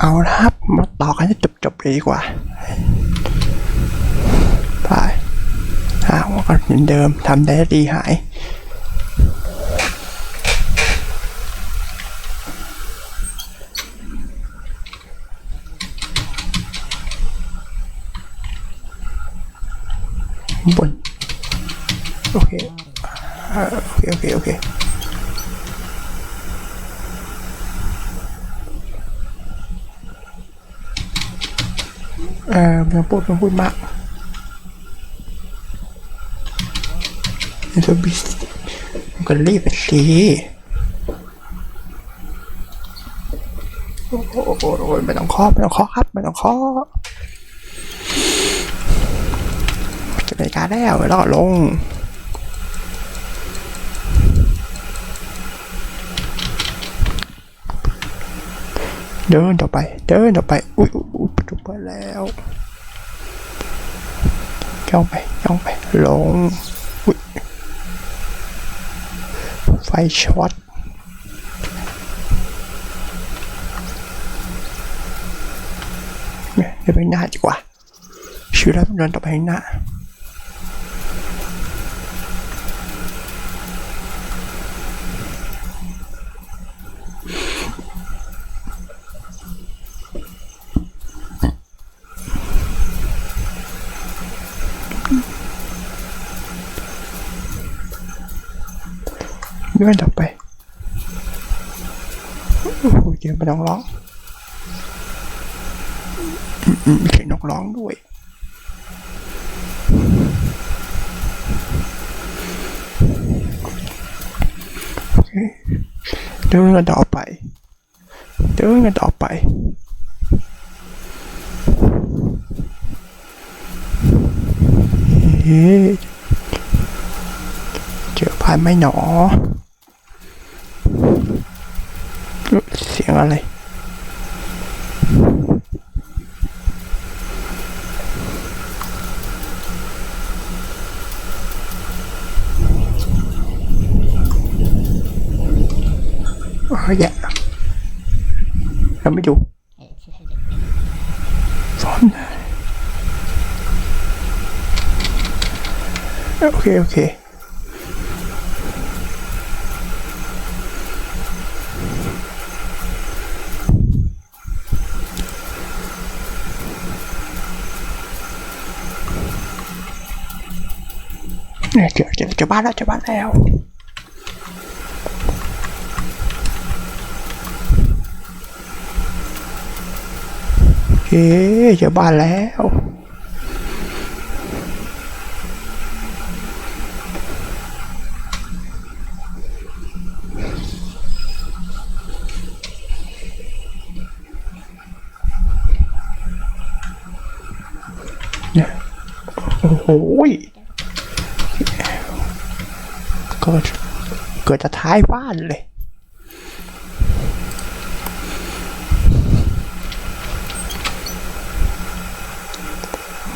เอาละครับ มาต่อกันจะจบๆเลยดีกว่าไปหาว่ากันเหมือนเดิมทำได้ดีหายบนโอเคโอเค โอเค โอเค เออไมันพูดมันพูดมากไอ้ตัวบิสก็รีบไปสิโอ้โหไม่ต้องเคาะไม่ต้องเคาะครับไม่ต้องเคาะจะรายกาแล้วแล้วก็ลงเดินต่อไป เดินต่อไป อุ้ยอุ๊ยอุ๊ยประตูเปิดแล้ว ย่องไปย่องไป ลงไฟช็อตเดี๋ยวไปหน้าดีกว่าชีวิตเราต้องเดินต่อไปหน้า เดินต่อไป โอ้โหเดี๋ยวไม่ต้องร้องอืมอืมมีเสียงนกร้องด้วยโอเคเดินกันต่อไปเดินกันต่อไปเจอผ่านไหมหนอ เสียงอะไรโอ้ยแย่เราไม่ดูซ้อนได้โอเค โอเค เนี่ยเจอเจอเจอบ้านแล้วเจอบ้านแล้วโอเคเจอบ้านแล้วเนี่ยโอ้โหย เกิด เกิดจะท้ายบ้านเลย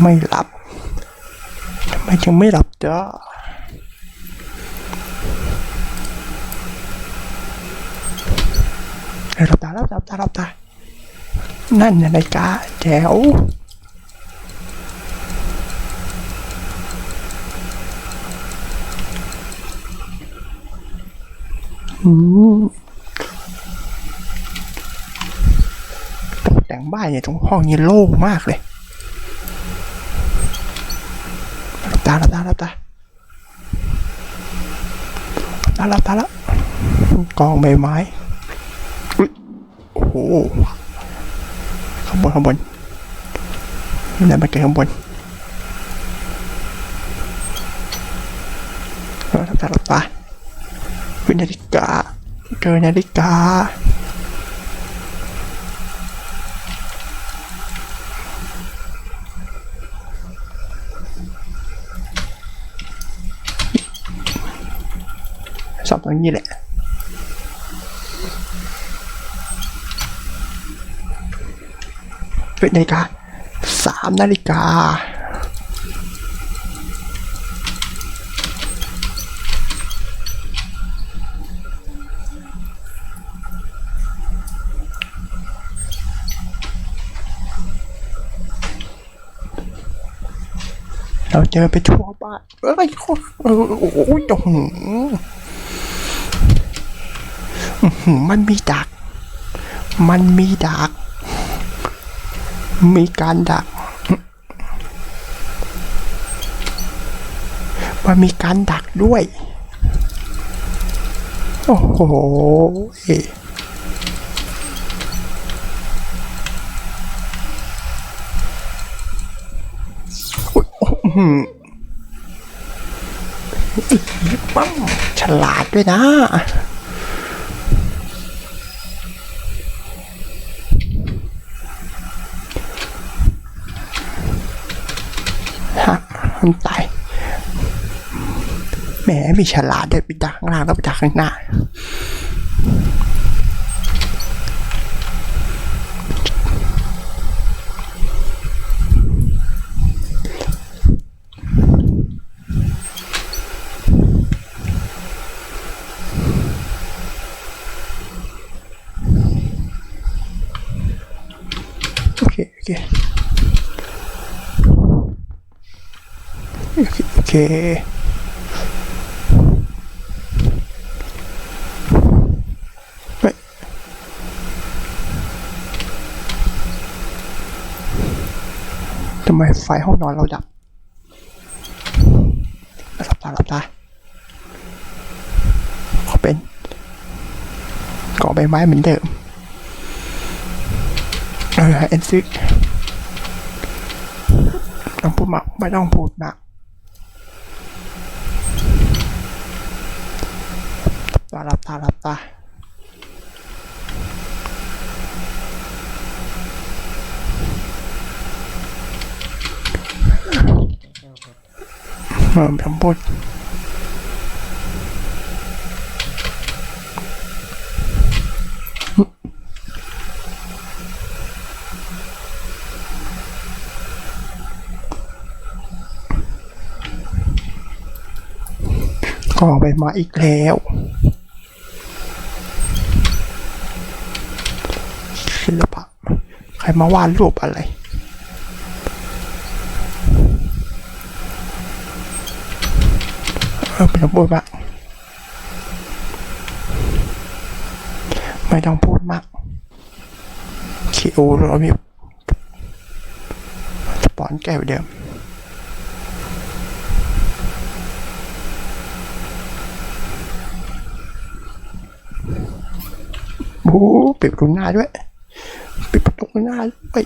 ไม่หลับทำไมจึงไม่หลับจ้าหลับตาหลับตาหลับตาหลับตานั่นนาฬิกาแจ๋ว ตกแต่งบ้านเนี่ยตรงห้องนี้โล่งมากเลยหลับตาลับตาลับตาลับตาลับตาล้วกองใบไม้โอ้โหข้างบนข้างบนนี่ไหนมาเกิดข้างบนหลับตาลับตาคือนาฬิ กา เจอนาฬิกา สอบตรงนี้แหละเป็นนาฬิกาสามนาฬิกา เราเจอไปทั่วบ้านเอ้ยโคตรโอ้โหโอ้โหอื้อหือมันมีดัก มันมีดัก มีการดัก มันมีการดักด้วย โอ้โห ปั๊มฉลาดด้วยนะ ฮะมันตายแหมมีฉลาดได้ไปดักข้างล่างแล้วไปดักข้างหน้า โอเค โอเค โอเคโอเคเฮ้ย ทำไมไฟห้องนอนเราดับหลับตาหลับตาขอเป็นก่อใบไม้เหมือนเดิมเออเอ็นซิกต้องพูดมากไม่ต้องพูดมากาหลับตาหลับตาเออไม่ต้องพูดก่อใบไม้อีกแล้วศิลปะใค รมาวาดรูปอะไร เออไม่ต้องพูดมาก ไม่ต้องพูดมากคิวเรามีสปอนแก้วเดิมโอ้โหปิดรูหน้าด้วย ปิดประตูหน้าด้วย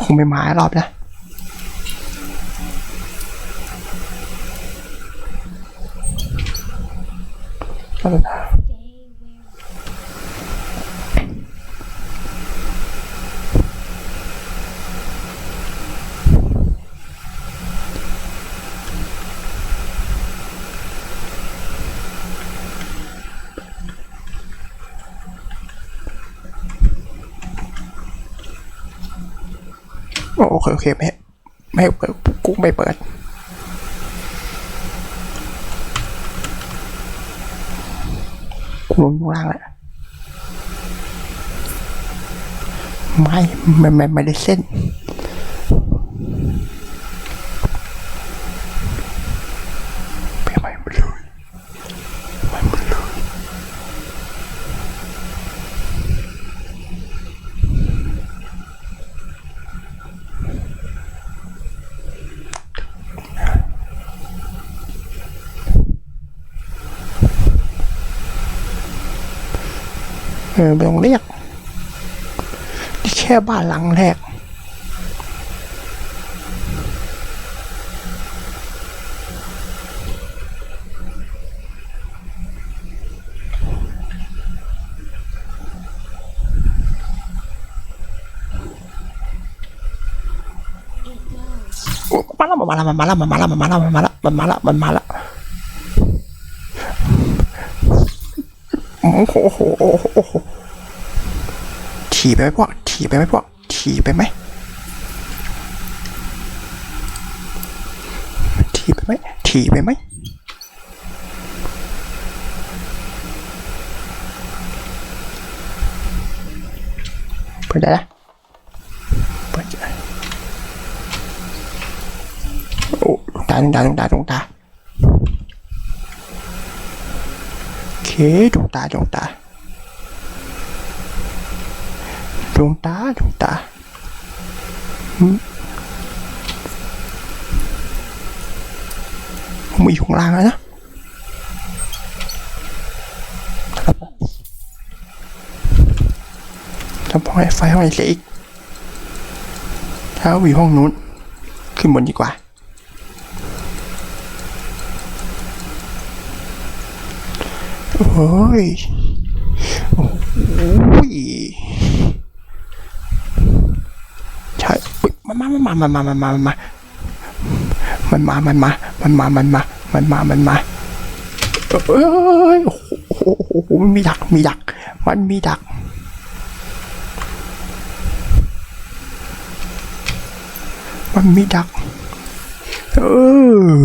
คงไม่มารอบนะรอบนะ โอเคโอเคไม่ไม่เปิดกูไม่เปิด กูลงล่างแหละไม่ไม่ไม่ได้เส้น ไปไปหมดเลยไปหมดเลย เออไม่ต้องเรียกแค่บ้านหลังแรกมาแล้วมาแล้วมาแล้วมาแล้วมาแล้วมาแล้วมาแล้วมาแล้ว โอ้โหถีไปไหมพวกถีไปไหมพวกถีไปไหมถีไปไหมถีไปไหมเปิดได้ละเปิดได้โอ้ตาตรงตาตรงตาตรง ดวงตาดวงตาดวงตาดวงตาผมอยู่ข้างล่างแล้วนะครับจะพอยไฟห้องไหนเสียอีกถ้าอยู่ห้องนู้น ขึ้นบนดีกว่า โอ้ย โอ้ย ใช่อุ๊ยมามามามามามามามา มันมา มันมา มันมา มันมา มันมา มันมา เอ้ย โอ้โหมันมีดัก มีดัก มันมีดักมันมีดัก เออ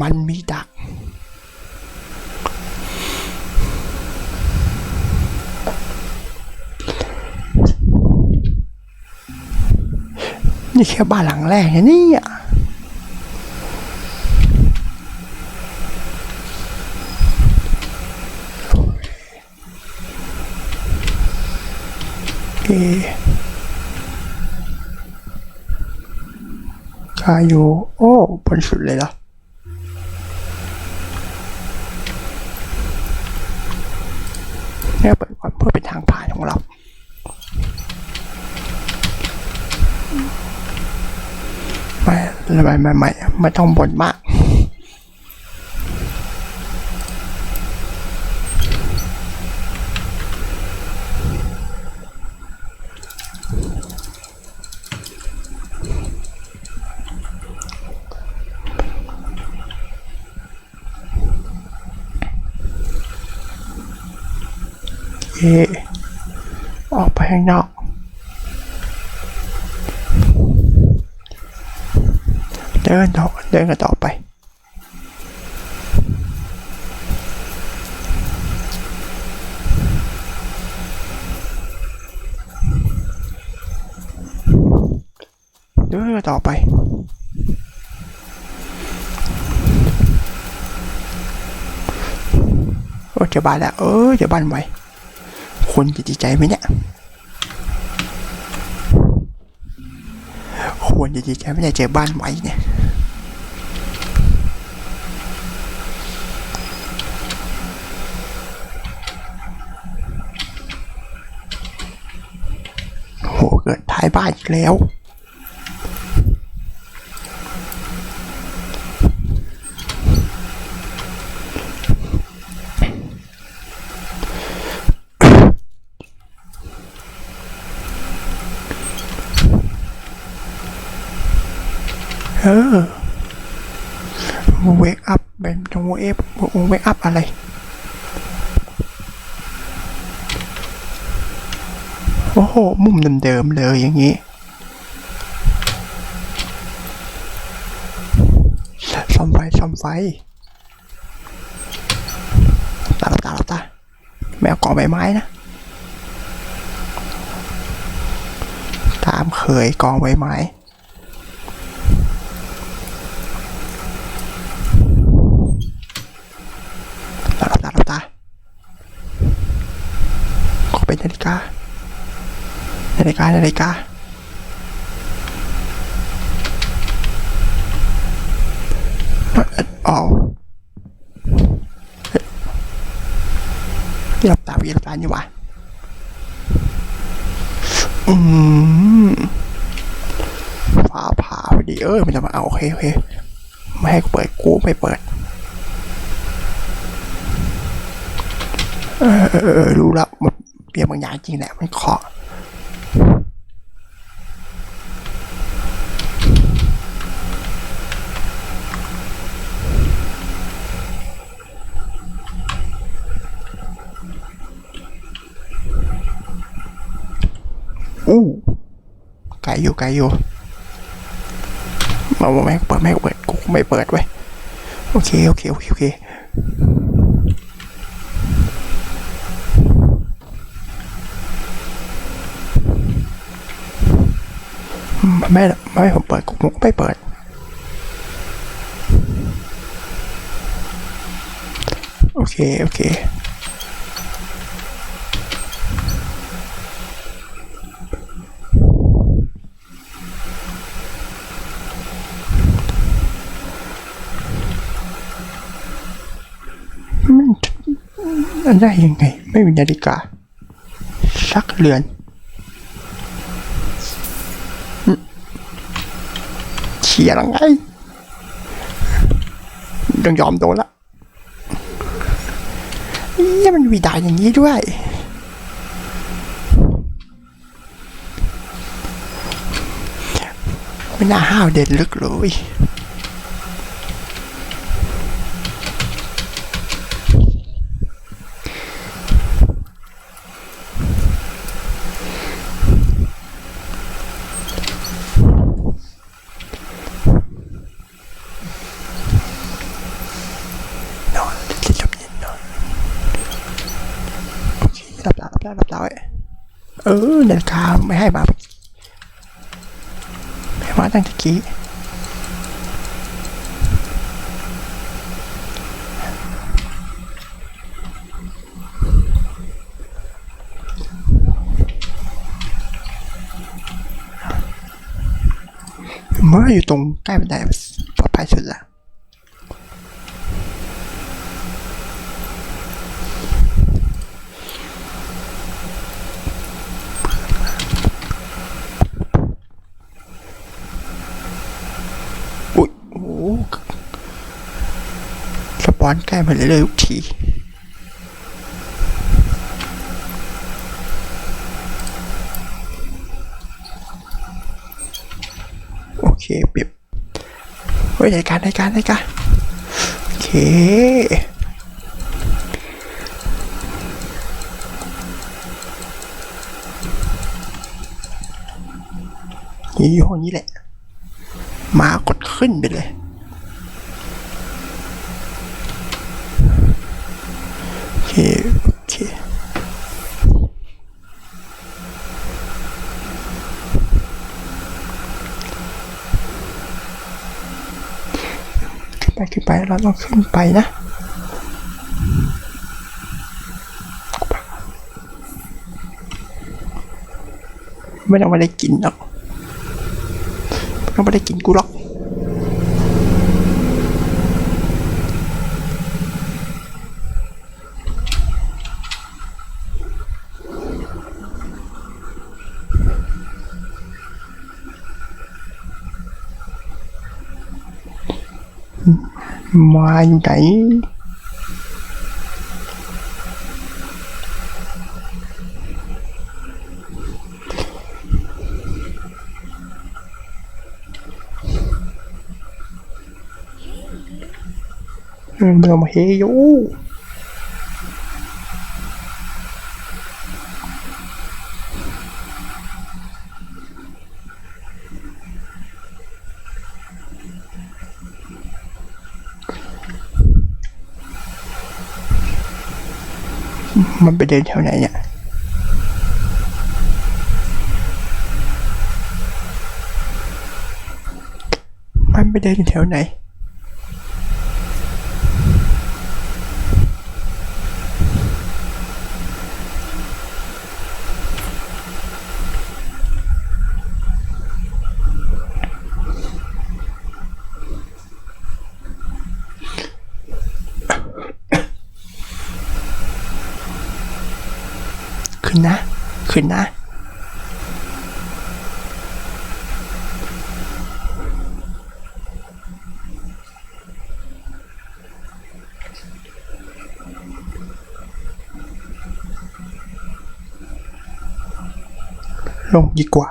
มันมีดัก นี่แค่บ้านหลังแรกนะเนี่ยเอคาโยโอ้บนสุดเลยเหรอเนี่ยเปิดก่อนเพื่อเป็นทางผ่านของเรา ไม่ไม่ไม่ไม่ไม่ต้องบ่นมาก เอออกไปข้างนอก เดินต่อเดินกันต่อไปเดินกันต่อไปโอ้เจอบ้านแล้วเออเจอบ้านไวคนจะดีใจไหมเนี่ยควรจะดีใจไม่ได้เจอบ้านไวเนี่ย โหเกิดท้ายบ้านอีกแล้ว เออเวกอัพเป็นจงเอฟเวกอัพอะไร โอ้โหมุมเดิมๆเลยอย่างนี้ ซ่อมไฟ ซ่อมไฟ ตาตาตาแมวเกาะใบไม้นะ ตามเคยกองใบไม้ ตาตาตาตาขอเป็นนาฬิกา นาฬิกานาฬิกาอ๋อหลับตาวิหลับตาอยู่วะอืมฟ้าผ่าพอดีเออมันจะมาเอาโอเคโอเคไม่ให้กูเปิดกูไม่เปิดเออเออเออรู้แล้วมันเปลี่ยนบางอย่างจริงแหละมันเคาะอู้ไก ลอยู่ไกลอยู่มาไม่ให้กูเปิดไม่ให้กูเปิดกูไม่เปิดไว้ยโอเคโอเคโอเคโอเคไม่ไม่ผมเปิดก็ไม่เปิดโอเคโอเคันได้ยังไง ไม่มีนาฬิกา สักเรือนเชียร์ยังไงต้องยอมโดนละนี่มันมีดาอย่างนี้ด้วยไม่น่าห้าวเด่นลึกเลย นอนเล่นลมเย็นนอนโอเครับตารับตารับตาไว้เออนาฬิกาไม่ให้มาไม่ ให้มาตั้งแต่กี้เมื่ออยู่ตรงใกล้บันไดปลอดภัยสุดละ อุ้ยโอ้โหสป อนใกล้มาเรื่อยๆทุกทีโอเคเปรียบเฮ้ยในการในการในการโอเคยี่ห้อนี้แหละ มากดขึ้นไปเลย โอเคขึ้นไปขึ้นไปเราต้องขึ้นไปนะไม่ต้องมาได้กินหรอกไม่ได้กินกูหรอก มาอยู่ไหนเออเดิน มันไปเดินแถวไหนเนี่ยมันไปเดินแถวไหน ขึ้นนะ ขึ้นนะลงดีกว่า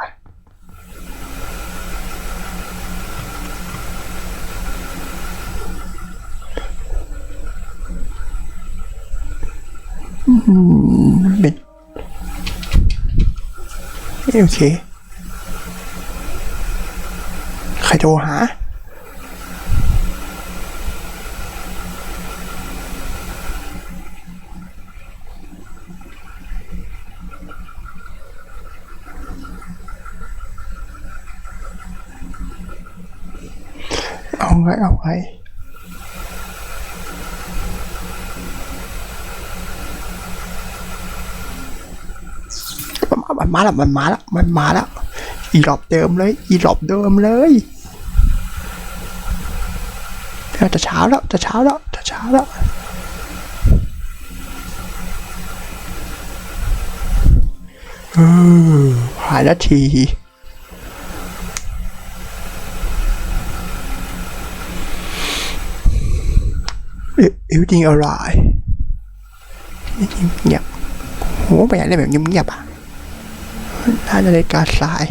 อืม โอเค ใครโทรหาเอาไงเอาไง มาแล้วมันมาแล้วมันมาแล้วอีหลอบเดิมเลย อีหลอบเดิมเลยจะเช้าแล้วจะเช้าแล้วจะเช้าแล้วเออหายนาทีอิวจริงอะไรเงียบโหไปอยากเล่นแบบเงียบๆอะ น่าจะในการสาย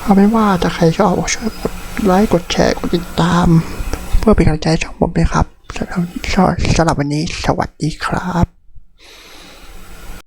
เอาเป็นว่าถ้าใครชอบช่วยกดไลค์กดแชร์กดติดตาม เพื่อเป็นกำลังใจช่องผมด้วยครับสำหรับสำหรับวันนี้สวัสดีครับ